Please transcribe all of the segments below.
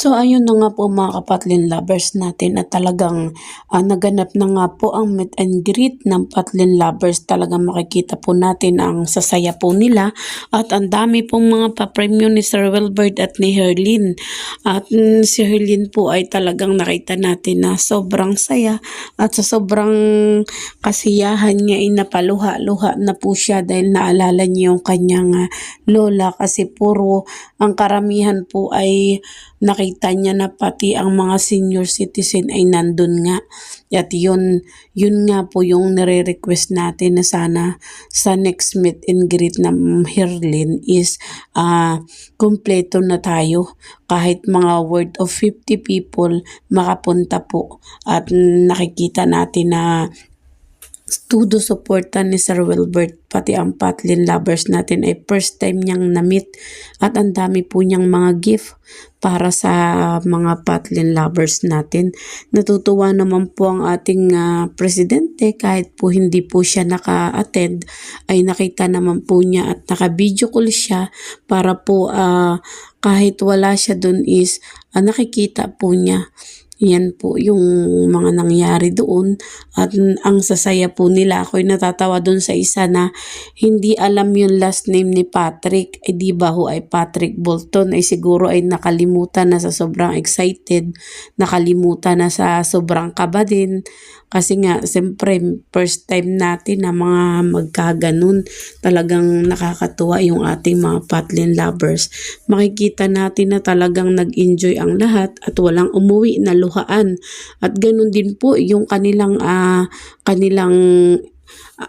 So ayun na nga po mga kapatlin lovers natin at talagang ah, naganap na nga po ang meet and greet ng patlin lovers. Talagang makikita po natin ang sasaya po nila at ang dami pong mga papremyo ni Sir Wilbert at ni Herlin. At mm, si Herlin po ay talagang nakita natin na sobrang saya at sa sobrang kasiyahan niya ay napaluha-luha na po siya dahil naalala niya yung kanyang ah, lola kasi puro ang karamihan po ay nakita niya na pati ang mga senior citizen ay nandun nga. At yun, yun nga po yung nire-request natin na sana sa next meet and greet ng Herlin is ah kompleto na tayo. Kahit mga word of 50 people makapunta po at nakikita natin na todo suporta ni Sir Wilbert pati ang Patlin lovers natin ay first time niyang na-meet at ang dami po niyang mga gift para sa mga Patlin lovers natin. Natutuwa naman po ang ating ah, presidente kahit po hindi po siya naka-attend ay nakita naman po niya at naka-video call siya para po ah, kahit wala siya dun is ah, nakikita po niya yan po yung mga nangyari doon. At ang sasaya po nila ako'y natatawa doon sa isa na hindi alam yung last name ni Patrick. Ay di ba ho ay Patrick Bolton? Ay siguro ay nakalimutan na sa sobrang excited. Nakalimutan na sa sobrang kaba din kasi nga siyempre first time natin na mga magkaganon talagang nakakatuwa yung ating mga patlin lovers makikita natin na talagang nag-enjoy ang lahat at walang umuwi na luhaan. At ganun din po yung kanilang ah, kanilang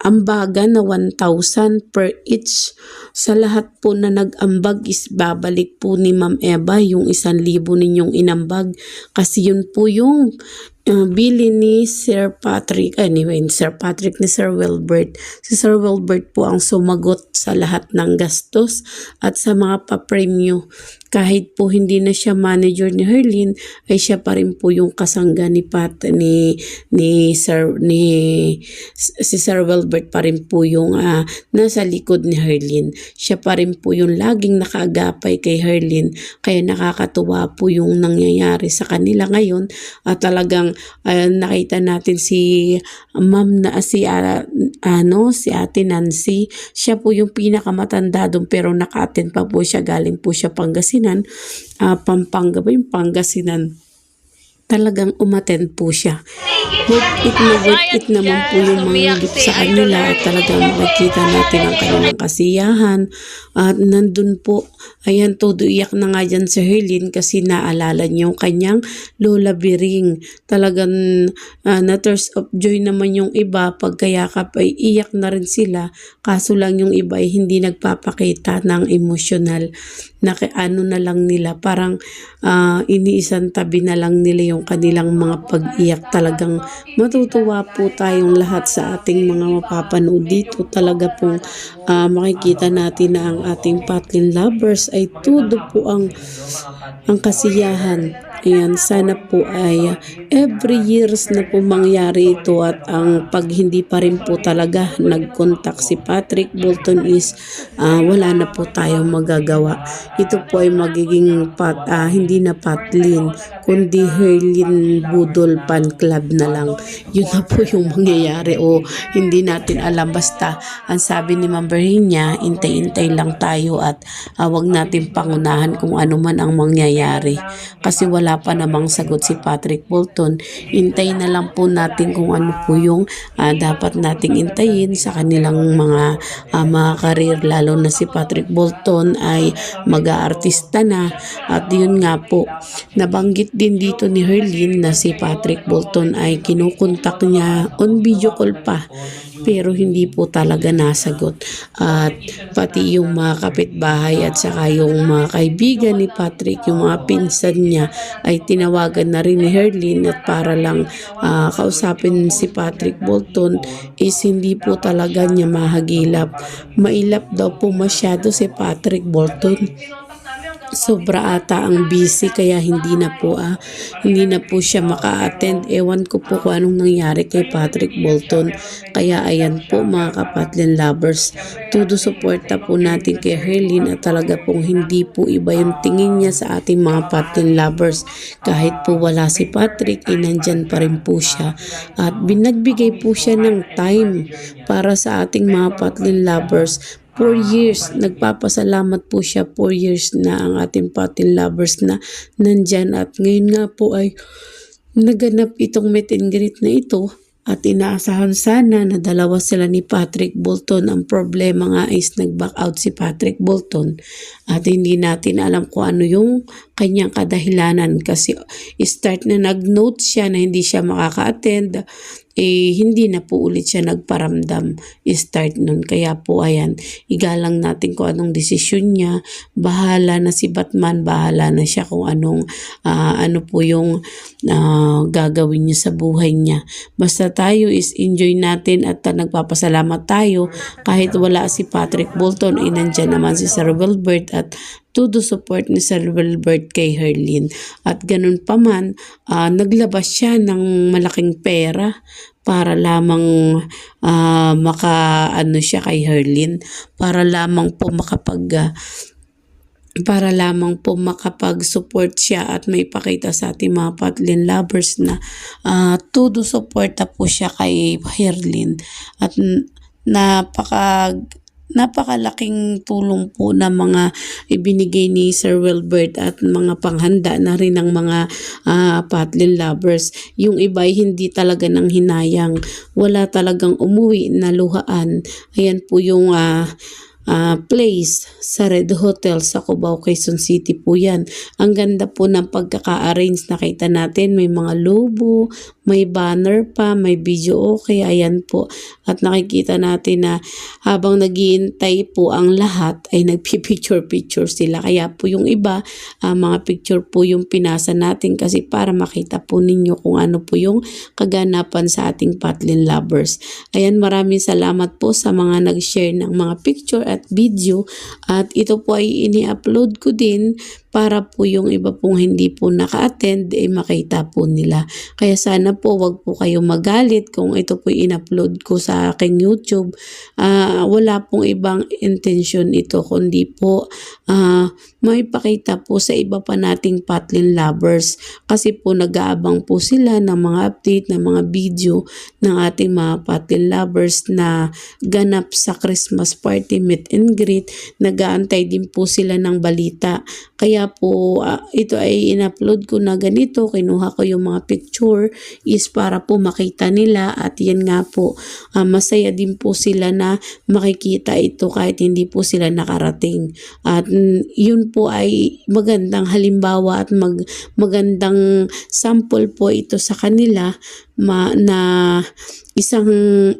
ambaga na 1,000 per each. Sa lahat po na nag-ambag is babalik po ni Ma'am Eva yung 1,000 ninyong inambag. Kasi yun po yung uh, bili ni Sir Patrick, anyway, Sir Patrick ni Sir Wilbert. Si Sir Wilbert po ang sumagot sa lahat ng gastos at sa mga papremyo. Kahit po hindi na siya manager ni Herlin, ay siya pa rin po yung kasangga ni Pat, ni, ni Sir, ni, si Sir Wilbert pa rin po yung uh, nasa likod ni Herlin. Siya pa rin po yung laging nakaagapay kay Herlin. Kaya nakakatuwa po yung nangyayari sa kanila ngayon at talagang uh, nakita natin si ma'am na si uh, ano si Ate Nancy. Siya po yung pinakamatanda doon pero naka-attend pa po siya. Galing po siya Pangasinan. Uh, Pampanga ba yung Pangasinan. Talagang umattend po siya. Worth it na worth it naman po yung mga gift sa kanila. At talagang makikita natin ang kanilang kasiyahan. At nandun po, ayan, todo iyak na nga dyan si Herlin kasi naalala niyo yung kanyang Lola Biring. Talagang uh, na thirst of joy naman yung iba, pagkayakap ay iyak na rin sila. Kaso lang yung iba ay hindi nagpapakita ng emotional na ano na lang nila. Parang uh, iniisang tabi na lang nila yung kanilang mga pag-iyak. Talagang matutuwa po tayong lahat sa ating mga mapapanood dito. Talaga pong uh, makikita natin na ang ating Patlin lovers ay tudo po ang ang kasiyahan Ayan, sana po ay every years na po mangyari ito at ang pag hindi pa rin po talaga nag-contact si Patrick Bolton is uh, wala na po tayong magagawa. Ito po ay magiging pat, uh, hindi na patlin kundi Herlin Budol Fan Club na lang. Yun na po yung mangyayari o hindi natin alam basta ang sabi ni Ma'am Berhinya, intay-intay lang tayo at uh, wag natin pangunahan kung ano man ang mangyayari kasi wala wala pa namang sagot si Patrick Bolton. Intay na lang po natin kung ano po yung uh, dapat nating intayin sa kanilang mga uh, mga karir. Lalo na si Patrick Bolton ay mag-aartista na. At yun nga po nabanggit din dito ni Herlin na si Patrick Bolton ay kinukontak niya on video call pa pero hindi po talaga nasagot. At pati yung mga kapitbahay at saka yung mga kaibigan ni Patrick, yung mga pinsan niya ay tinawagan na rin ni Herlin at para lang uh, kausapin si Patrick Bolton is hindi po talaga niya mahagilap. Mailap daw po masyado si Patrick Bolton. Sobra ata ang busy kaya hindi na po ah, hindi na po siya maka-attend. Ewan ko po kung anong nangyari kay Patrick Bolton. Kaya ayan po mga kapatlin lovers, todo suporta po natin kay Herlin at talaga pong hindi po iba yung tingin niya sa ating mga patlin lovers. Kahit po wala si Patrick, eh nandyan pa rin po siya. At binagbigay po siya ng time para sa ating mga patlin lovers 4 years. Nagpapasalamat po siya 4 years na ang ating patin lovers na nandyan at ngayon nga po ay naganap itong meet and greet na ito at inaasahan sana na dalawa sila ni Patrick Bolton. Ang problema nga is nag-back out si Patrick Bolton at hindi natin alam kung ano yung kanyang kadahilanan kasi start na nag-note siya na hindi siya makaka-attend eh hindi na po ulit siya nagparamdam start nun. Kaya po ayan, igalang natin kung anong desisyon niya. Bahala na si Batman, bahala na siya kung anong ah, ano po yung ah, gagawin niya sa buhay niya. Basta tayo is enjoy natin at nagpapasalamat tayo kahit wala si Patrick Bolton, eh nandyan naman si Sir Wilbert at todo support ni Sir Wilbert kay Herlin. At ganun pa man, ah, naglabas siya ng malaking pera para lamang ah, maka ano siya kay Herlin para lamang po makapag ah, para lamang po makapag-support siya at may pakita sa ating mga patlin lovers na ah, todo suporta po siya kay Herlin at napaka napakalaking tulong po na mga ibinigay ni Sir Wilbert at mga panghanda na rin ng mga ah, patlin lovers. Yung iba hindi talaga nang hinayang. Wala talagang umuwi na luhaan. Ayan po yung ah, ah, place sa Red Hotel sa Cubao, Quezon City po yan. Ang ganda po ng pagkaka-arrange. Nakita natin may mga lobo, may banner pa, may video okay. Ayan po. At nakikita natin na habang naghihintay po ang lahat ay nagpipicture-picture sila. Kaya po yung iba, ah, mga picture po yung pinasa natin kasi para makita po ninyo kung ano po yung kaganapan sa ating Patlin lovers. Ayan, maraming salamat po sa mga nag-share ng mga picture at video. At ito po ay ini-upload ko din para po yung iba pong hindi po naka-attend ay makita po nila. Kaya sana po wag po kayo magalit kung ito po in-upload ko sa aking YouTube. Ah, wala pong ibang intention ito kundi po ah, may pakita po sa iba pa nating Patlin lovers kasi po nag-aabang po sila ng mga update ng mga video ng ating mga Patlin lovers na ganap sa Christmas party meet and greet. Nag-aantay din po sila ng balita. Kaya po ah, ito ay in-upload ko na ganito, kinuha ko yung mga picture is para po makita nila at yan nga po ah, masaya din po sila na makikita ito kahit hindi po sila nakarating. At yun po ay magandang halimbawa at mag, magandang sample po ito sa kanila ma, na isang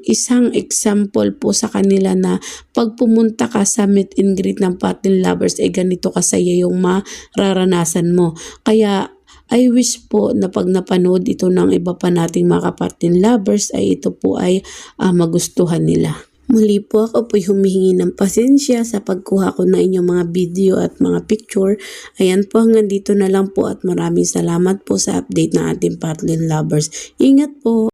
isang example po sa kanila na pag pumunta ka sa meet and greet ng Patin Lovers ay ganito kasaya yung mararanasan mo. Kaya I wish po na pag napanood ito ng iba pa nating mga kapatin lovers ay ito po ay ah, magustuhan nila. Muli po ako po humihingi ng pasensya sa pagkuha ko na inyong mga video at mga picture. Ayan po hanggang dito na lang po at maraming salamat po sa update ng ating Patlin Lovers. Ingat po!